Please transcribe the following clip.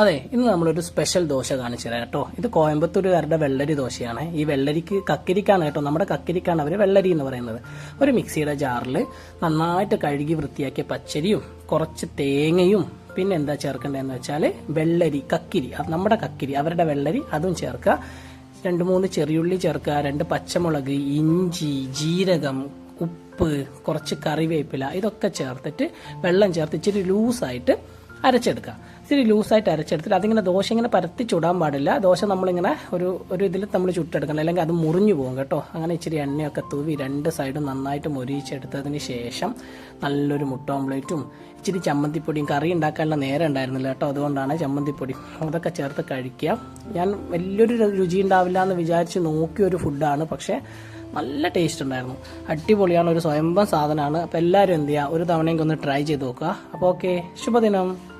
അതെ ഇന്ന് നമ്മളൊരു സ്പെഷ്യൽ ദോശ കാണിച്ചു തരാം കേട്ടോ. ഇത് കോയമ്പത്തൂരുകാരുടെ വെള്ളരി ദോശയാണ്. ഈ വെള്ളരിക്ക് കക്കരിക്കാണ് കേട്ടോ. നമ്മുടെ കക്കരിക്കാണ് അവർ വെള്ളരി എന്ന് പറയുന്നത്. ഒരു മിക്സിയുടെ ജാറിൽ നന്നായിട്ട് കഴുകി വൃത്തിയാക്കിയ പച്ചരിയും കുറച്ച് തേങ്ങയും പിന്നെ എന്താ ചേർക്കേണ്ടതെന്ന് വെച്ചാൽ വെള്ളരി കക്കിരി. നമ്മുടെ കക്കിരി അവരുടെ വെള്ളരി അതും ചേർക്കുക. രണ്ട് മൂന്ന് ചെറിയുള്ളി ചേർക്കുക രണ്ട് പച്ചമുളക് ഇഞ്ചി ജീരകം ഉപ്പ് കുറച്ച് കറിവേപ്പില ഇതൊക്കെ ചേർത്തിട്ട് വെള്ളം ചേർത്ത് ഇച്ചിരി ലൂസായിട്ട് അരച്ചെടുക്കുക. ഇച്ചിരി ലൂസായിട്ട് അരച്ചെടുത്തിട്ട് അതിങ്ങനെ ദോശ ഇങ്ങനെ പരത്തി ചുടാൻ പാടില്ല. ദോശ നമ്മളിങ്ങനെ ഒരു ഒരു ഇതിൽ നമ്മൾ ചുട്ടെടുക്കണം. അല്ലെങ്കിൽ അത് മുറിഞ്ഞു പോകും കേട്ടോ. അങ്ങനെ ഇച്ചിരി എണ്ണയൊക്കെ തൂവി രണ്ട് സൈഡും നന്നായിട്ട് മൊരിയിച്ചെടുത്തതിന് ശേഷം നല്ലൊരു മുട്ട ഓംലേറ്റും ഇച്ചിരി ചമ്മന്തിപ്പൊടിയും കറി ഉണ്ടാക്കാനുള്ള നേരം ഉണ്ടായിരുന്നില്ല കേട്ടോ. അതുകൊണ്ടാണ് ചമ്മന്തിപ്പൊടി അതൊക്കെ ചേർത്ത് കഴിക്കുക. ഞാൻ വലിയൊരു രുചി ഉണ്ടാവില്ല എന്ന് വിചാരിച്ച് നോക്കിയ ഒരു ഫുഡാണ് പക്ഷേ നല്ല ടേസ്റ്റ് ഉണ്ടായിരുന്നു. അടിപൊളിയാണ് ഒരു സ്വയംഭം സാധനമാണ്. അപ്പോൾ എല്ലാവരും എന്ത് ചെയ്യുക? ഒരു തവണയെങ്കിൽ ഒന്ന് ട്രൈ ചെയ്ത് നോക്കുക. അപ്പോൾ ഓക്കെ ശുഭദിനം.